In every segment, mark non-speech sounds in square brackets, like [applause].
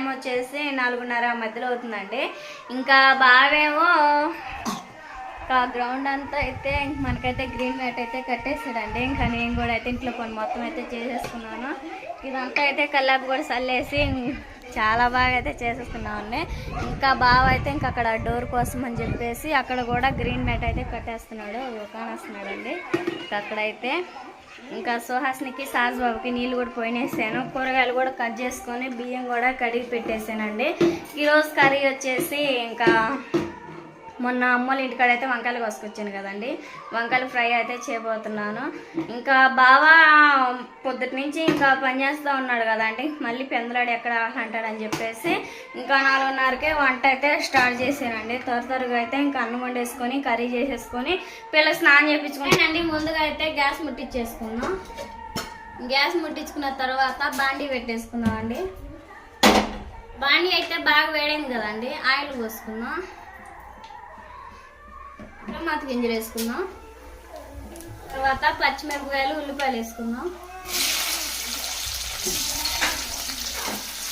Time వచ్చేసి నాలుగున్నర మధ్యలో అవుతుందండి. ఇంకా బావేమో ఇంకా గ్రౌండ్ అంతా అయితే మనకైతే గ్రీన్ మ్యాట్ అయితే కట్టేసాడండి ఇంకా నేను కూడా అయితే ఇంట్లో కొన్ని మొత్తం అయితే చేసేసుకున్నాను. ఇదంతా అయితే కల్లాపు కూడా చల్లేసి చాలా బాగా అయితే చేసేస్తున్నామండి ఇంకా బావ అయితే ఇంక అక్కడ డోర్ కోసం అని చెప్పేసి అక్కడ కూడా గ్రీన్ మ్యాట్ అయితే కట్టేస్తున్నాడు. కానేస్తున్నాడండి. ఇంకా అక్కడైతే ఇంకా సుహాస్నికి సాజ్బాబుకి నీళ్ళు కూడా పోయినేసాను. కూరగాయలు కూడా కట్ చేసుకొని బియ్యం కూడా కడిగి పెట్టేసానండి. ఈరోజు కర్రీ వచ్చేసి ఇంకా మొన్న అమ్మోళ్ళ ఇంటికాడ అయితే వంకాయలు కోసుకొచ్చాను కదండి. వంకాయలు ఫ్రై అయితే చేయబోతున్నాను. ఇంకా బావా పొద్దుటి నుంచి ఇంకా పని చేస్తూ ఉన్నాడు కదండి. మళ్ళీ పెందలాడు ఎక్కడ అంటాడని చెప్పేసి ఇంకా నాలుగున్నరకే వంట అయితే స్టార్ట్ చేసానండి త్వర త్వరగా అయితే ఇంకా అన్నం వండేసుకొని కర్రీ చేసేసుకొని పిల్లలు స్నానం చేయించుకుని ముందుగా అయితే గ్యాస్ ముట్టించేసుకున్నాం గ్యాస్ ముట్టించుకున్న తర్వాత బాండీ పెట్టేసుకున్నాం అండి బాండీ అయితే బాగా వేడైంది కదండి. ఆయిల్ పోసుకున్నాం మాత గింజలు వేసుకుందాం. తర్వాత పచ్చిమిరపకాయలు ఉల్లిపాయలు వేసుకుందాం.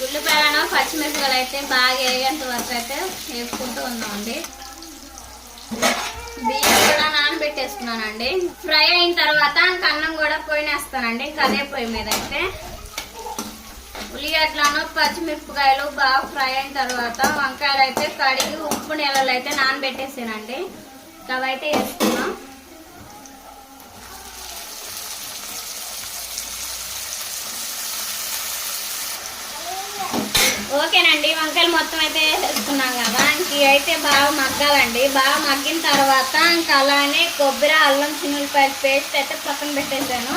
ఉల్లిపాయలను పచ్చిమిరపకాయలు అయితే బాగా వేగేంత వరకు అయితే వేసుకుంటూ ఉందామండి. బియ్యం కూడా నానబెట్టేసుకున్నానండి. ఫ్రై అయిన తర్వాత ఇంక అన్నం కూడా పోయినేస్తానండి కదే పొయ్యి మీద అయితే. ఉల్లిగడ్డలను పచ్చిమిరపకాయలు బాగా ఫ్రై అయిన తర్వాత వంకాయలు అయితే కడిగి ఉప్పు నీళ్ళలో అయితే నానబెట్టేసానండి. అవి అయితే వేసుకున్నాం ఓకేనండి వంకాయలు మొత్తం అయితే వేసుకున్నాం కదా. ఇంక అయితే బాగా మగ్గాలండి. బాగా మగ్గిన తర్వాత ఇంకా అలానే కొబ్బరి అల్లం చిన్నులపాయల పేస్ట్ అయితే పక్కన పెట్టేశాను.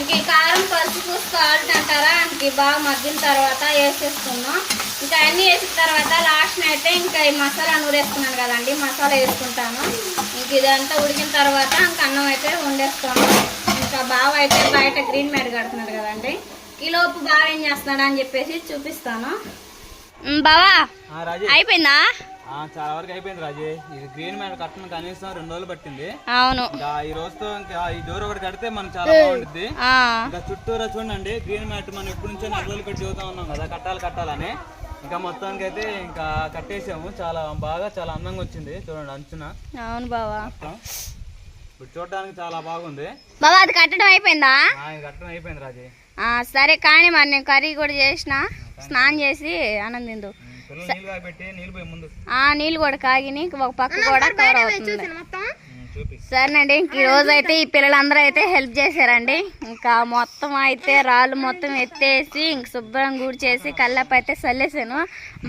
ఇంక ఈ కారం పసుపు సాల్ట్ అంటారా? ఇంక బాగా మగ్గిన తర్వాత వేసేసుకున్నాం ఇంకా అన్నీ వేసిన తర్వాత లాస్ట్ అయితే ఇంకా ఈ మసాలా నూరేసుకున్నాను కదండి మసాలా వేసుకుంటాను. ఇంక ఇదంతా ఉడికిన తర్వాత ఇంక అన్నం అయితే వండేస్తాను. ఇంకా బావ అయితే బయట గ్రీన్ మ్యాట్ కడుతున్నాడు కదండి. ఈ లోపు బావ ఏం చేస్తున్నాడు అని చెప్పేసి చూపిస్తాను. బావా అయిపోయిందా? చాలా వరకు అయిపోయింది రాజీ. ఇది గ్రీన్ మ్యాట్ కట్టడం కనీసం రెండు రోజులు పట్టింది. అవును. ఇంకా ఈ రోజుతో ఇంకా ఈ డోర్ ఒకటి కడితే మనకు చాలా బాగుంటుంది ఆ, ఇంకా చుట్టూరా చూడండి గ్రీన్ మ్యాట్ మనం ఎప్పటి నుంచో నెల రోజులు పెట్టి చదువుతా ఉన్నాం కదా కట్టాలి కట్టాలని. ఇంకా మొత్తానికి అయితే ఇంకా కట్టేసాము. చాలా బాగా చాలా అందంగా వచ్చింది. చూడండి అంచున. అవును బావా. ఇప్పుడు చూడడానికి చాలా బాగుంది. బావా అది కట్టడం అయిపోయిందా? ఆ, ఇది కట్టడం అయిపోయింది రాజీ. ఆ, సరే కానీ మరి నేను కర్రీ కూడా చేసిన. స్నానం చేసి ఆనందిందు. నీళ్ళు కూడా కాగిని ఒక పక్క కూడా కవర్ అవుతుంది సరేనండి ఇంక ఈ రోజు అయితే ఈ పిల్లలందరూ అయితే హెల్ప్ చేశారండి. ఇంకా మొత్తం అయితే రాళ్ళు మొత్తం ఎత్తేసి ఇంక శుభ్రం చేసి కల్లెప్ప అయితే చల్లేసాను.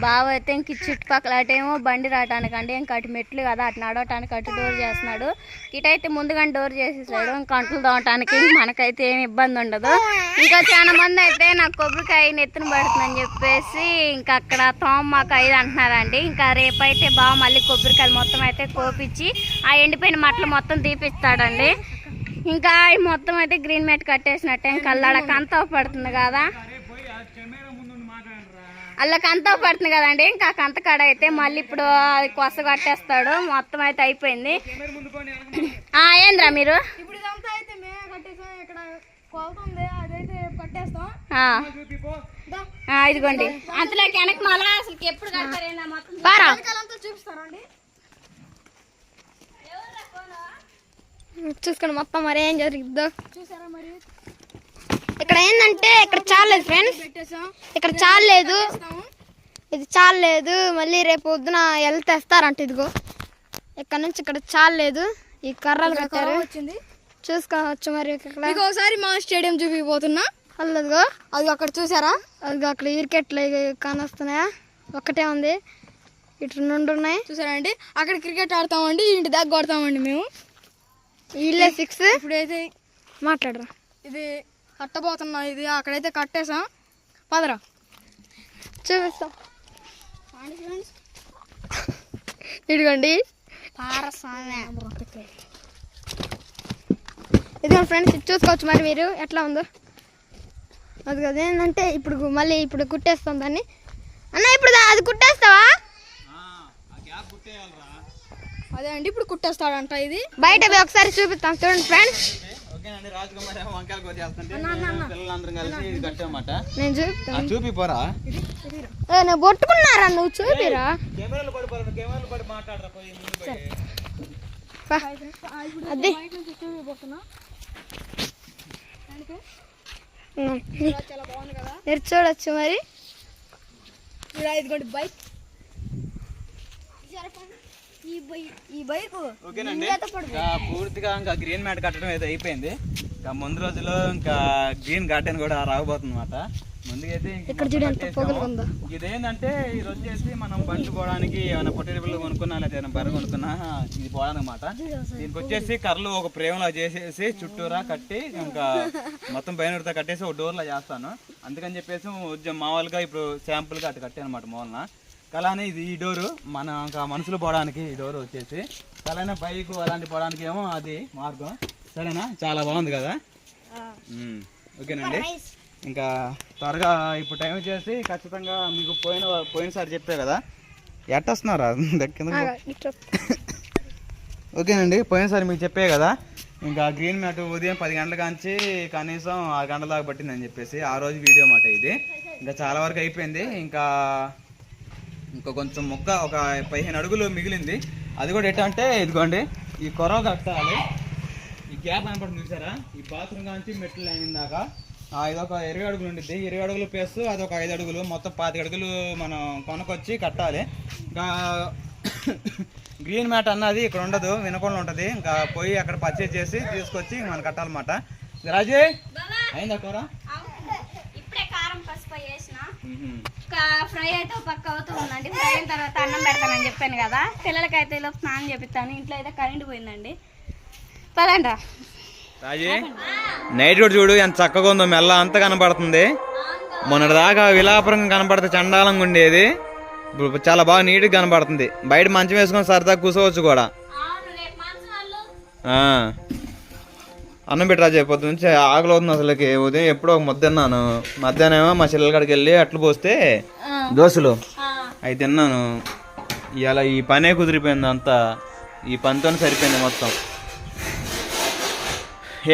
బావ అయితే ఇంక చుట్టుపక్కల అటేమో బండి రావటానికండి ఇంకా అటు మెట్లు కదా అటు నడవటానికి అటు డోర్ చేస్తున్నాడు. ఇటైతే ముందుగానే డోర్ చేసేసాడు. ఇంకా అంట్లు తోమటానికి మనకైతే ఏమి ఇబ్బంది ఉండదు. ఇంకా చాలా మంది అయితే నాకు కొబ్బరికాయ నెత్తిన పడుతుందని చెప్పేసి ఇంకా అక్కడ తోమ్మాకు ఐదు అంటున్నారండి. ఇంకా రేపైతే బావ మళ్ళీ కొబ్బరికాయలు మొత్తం అయితే కోపించి ఆ ఎండిపోయిన మట్టలు మొత్తం తీపిస్తాడండి. ఇంకా మొత్తం అయితే గ్రీన్ మ్యాట్ కట్టేసినట్టే ఇంకా అల్లాడకంత పడుతుంది కదా. అలా కంత పడుతుంది కదండి. ఇంకా కంత కాడ అయితే మళ్ళీ ఇప్పుడు అది కొస కట్టేస్తాడు. మొత్తం అయితే అయిపోయింది. ఆ, ఏంద్రా మీరు? ఇదిగోండి. అంతలోకి వెనక్కి మళ్ళా అసలు ఎప్పుడు కడతారేనా మొత్తం? బారా. వెనకాలంతా చూపిస్తారండి చూసుకోండి మొత్తం మరి ఏం జరిగిద్దో. చూసారా మరి? ఇక్కడ ఏంటంటే ఇక్కడ చాలేదు ఫ్రెండ్స్. ఇక్కడ చాలేదు ఇది చాలేదు మళ్ళీ రేపు పొద్దున ఎల్ తెస్తారంట ఇదిగో. ఇక్కడ నుంచి ఇక్కడ చాలేదు ఈ కర్రలు కట్టారు. చూసుకోవచ్చు మరి ఇక్కడ. ఒకసారి మా స్టేడియం చూపిపోతున్నా అల్లదిగో. అది అక్కడ చూసారా? అది అక్కడ క్రికెట్లు కానొస్తున్నాయా? ఒక్కటే ఉంది. ఇటు నుండి ఉన్నాయి. చూసారండి అక్కడ క్రికెట్ ఆడతామండి ఇంటి దాకా కొడతామండి మేము. వీళ్ళే సిక్స్. ఇప్పుడైతే మాట్లాడరా. ఇది కట్టబోతున్నాం ఇది. అక్కడైతే కట్టేసాం? పదరా. చూపిస్తాం. ఇదిగోండి. ఇదిగో ఫ్రెండ్స్ ఇది చూసుకోవచ్చు మరి మీరు. ఎట్లా ఉందో. అది కదా ఏంటంటే ఇప్పుడు మళ్ళీ ఇప్పుడు కుట్టేస్తాం దాన్ని. అన్న ఇప్పుడు అది కుట్టేస్తావా? అదే అండి ఇప్పుడు కుట్టేస్తాడంట ఇది. బయట పోయి ఒకసారి చూపిస్తాం. చూడండి ఫ్రెండ్స్. ఓకేనండి రాజకుమార్ ఏమో వంకాయలు కూర చేస్తుంటే పిల్లలందరం కలిసి నేను చూపుతాను చూపి పోరా ఏ, నేను పట్టుకున్నారా? నువ్వు చూపిరా. కెమెరాలు పడి పోరా కెమెరాలు పడి మాట్లాడరా పోయి ముందు పోయి. పా. అది. ఉమ్. మీరు చూడొచ్చు మరి? ఇదిగోండి బైక్. ఈ బైక్ ఈ ఓకేనండి. పూర్తిగా ఇంకా గ్రీన్ మ్యాట్ కట్టడం అయితే అయిపోయింది. ఇంకా ముందు రోజుల్లో ఇంకా గ్రీన్ గార్డెన్ కూడా రాబోతుంది అనమాట ముందుకైతే. ఇదేంటంటే ఇది వచ్చేసి మనం బండ్లు పోవడానికి ఏమైనా పొట్టేటిపులు కొనుక్కున్నా లేదా ఏమైనా బర్రె కొనుక్కున్నా ఇది పోవడానికి అనమాట దీనికి వచ్చేసి కర్రలు ఒక ప్రేమలో చేసేసి చుట్టూరా కట్టి ఇంకా మొత్తం పైన కట్టేసి ఒక డోర్లో చేస్తాను. అందుకని చెప్పేసి మామూలుగా ఇప్పుడు శాంపుల్గా అటు కట్టాను అనమాట మూలన అలానే ఇది ఈ డోరు. మన ఇంకా మనుషులు పోవడానికి ఈ డోరు వచ్చేసి. అలానే బైక్ అలాంటి పోవడానికి ఏమో అది మార్గం. సరేనా? చాలా బాగుంది కదా? ఓకేనండి. ఇంకా త్వరగా ఇప్పుడు టైం వచ్చేసి ఖచ్చితంగా మీకు పోయిన పోయినసారి చెప్పే కదా? ఎట్టొస్తున్నారా? [laughs] కింద. [laughs] ఓకేనండి పోయినసారి మీకు చెప్పే కదా? ఇంకా గ్రీన్ మ్యాట్ ఉదయం పది గంటల కాంచి కనీసం ఆరు గంటల దాకా పట్టిందని చెప్పేసి ఆ రోజు వీడియో మాట ఇది. ఇంకా చాలా వరకు అయిపోయింది. ఇంకా ఇంకా కొంచెం మొక్క ఒక పదిహేను అడుగులు మిగిలింది. అది కూడా ఏంటంటే అంటే ఇదిగోండి ఈ కొరవ కట్టాలి. ఈ గ్యాప్ కనపడుతుంది చూసారా? ఈ బాత్రూమ్ కాంచి మెట్లు లైన్ దాకా ఇది ఒక ఇరవై అడుగులు ఉండిద్ది. ఇరవై అడుగులు ప్లస్ అది ఒక ఐదు అడుగులు మొత్తం పాతిక అడుగులు మనం కొనకొచ్చి కట్టాలి. ఇంకా [coughs] గ్రీన్ మ్యాట్ అన్నది ఇక్కడ ఉండదు వినకుండా ఉంటుంది. ఇంకా పోయి అక్కడ పర్చేజ్ చేసి తీసుకొచ్చి మనం కట్టాలన్నమాట. రాజే అయిందా కూర? ఫ్రై అయితే పక్క అవుతూ ఉందండి. ఫ్రై అయిన తర్వాత అన్నం పెడతానని చెప్పాను కదా. పిల్లలకైతే ఇలా స్నానం చేపిస్తాను. ఇంట్లో అయితే కరెంట్ పోయిందండి. పదండి రాజీ నైట్ కూడా చూడు ఎంత చక్కగా ఉందో మెల్ల అంత కనపడుతుంది. మొన్నటి దాకా విలాపురం కనపడితే చండాలంగా ఉండేది. ఇప్పుడు చాలా బాగా నీట్గా కనపడుతుంది. బయట మంచం వేసుకొని సరదా కూర్చోవచ్చు కూడా. ఆ. అన్నం పెట్టి రాజే పొద్దు నుంచి ఆకలి అవుతుంది అసలుకి. ఉదయం ఎప్పుడో ఒక ముద్ద తిన్నాను. మధ్యాహ్నం ఏమో మా చెల్లెల కాడికి వెళ్ళి అట్లు పోస్తే దోశలు? అవి తిన్నాను. ఇలా ఈ పనే కుదిరిపోయింది అంతా. ఈ పనితో సరిపోయింది మొత్తం.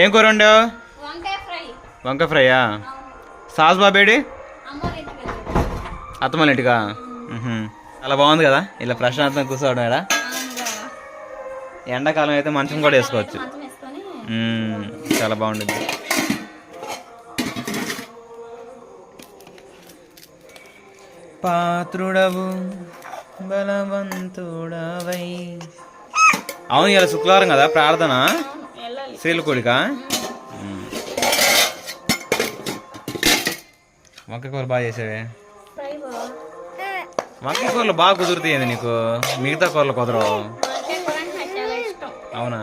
ఏం కూర వండావు? వంకాయ ఫ్రై. వంకాయ ఫ్రైయా? సాస్ బాబేడి. అత్తమల ఇంటికా. చాలా బాగుంది కదా. ఇలా ప్రశాంతంగా కూర్చోవడం అవునుగా. ఎండాకాలం అయితే మంచం కూడా వేసుకోవచ్చు. చాలా బాగుంటుంది పాత్రుడవు బలవంతుడవై. అవును ఇలా శుక్రవారం కదా ప్రార్థన? వెళ్ళాలి శ్రీలకోడిక వంకాయ కూర బాగా చేసావే. వంకాయ కూరలు బాగా కుదురుతాయి నీకు? మిగతా కూరలు కుదరవు. అవునా?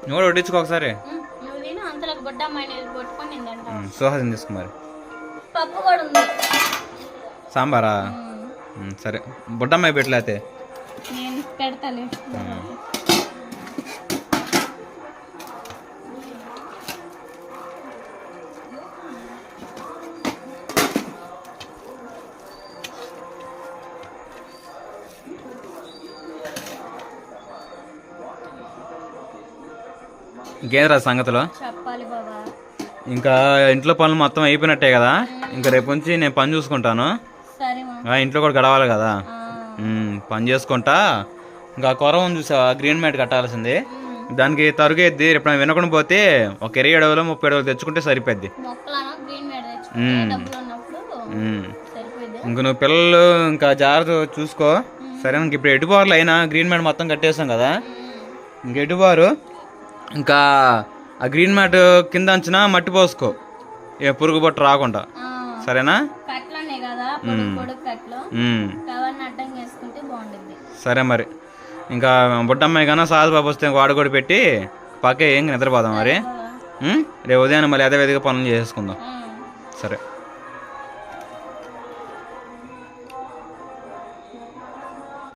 నువ్వు కూడా వడ్డించుకో ఒకసారి. ఉమ్, నువ్వు తిను అంతలో గుడ్డ అమ్మాయిని కొట్టుకొని తిందంట మ్మ్. సుహాసిని తీసుకో మరి. పప్పు కూడా ఉంది. సాంబారా? సరే. బుడ్డమ్మాయి పెట్టలేతే నేను ఇంకేంద్రా సంగతిలో? చెప్పాలి బాబా. ఇంకా ఇంట్లో పనులు మొత్తం అయిపోయినట్టే కదా? ఇంకా రేపు నుంచి నేను పని చూసుకుంటాను. ఇంట్లో కూడా గడవాలి కదా? పని చేసుకుంటా. ఇంకా కొరవ ఉంది చూసావా? గ్రీన్ మ్యాట్ కట్టాల్సింది. దానికి తరుగేద్ది. రేపు వినకుండా పోతే ఒక ఇరవై అడవులు ముప్పై అడవులు తెచ్చుకుంటే సరిపోద్ది ఇంక నువ్వు పిల్లలు ఇంకా జాగ్రత్త చూసుకో. సరే ఇంక ఇప్పుడు ఎటుబారులు అయినా గ్రీన్ మ్యాట్ మొత్తం కట్టేసాం కదా? ఇంక ఎటుబారు ఇంకా ఆ గ్రీన్ మ్యాట్ కింద అంచున మట్టి పోసుకో. ఏ పురుగు బొట్టు రాకుండా. సరేనా? సరే మరి. ఇంకా బుడ్డమ్మాయి కన్నా సాజు బాబు వస్తే వాడు కూడా పెట్టి పక్కే ఏం నిద్రపోదాం మరి? రేపు ఉదయాన్నే మళ్ళీ అదే విధంగా పనులు చేసుకుందాం. సరే.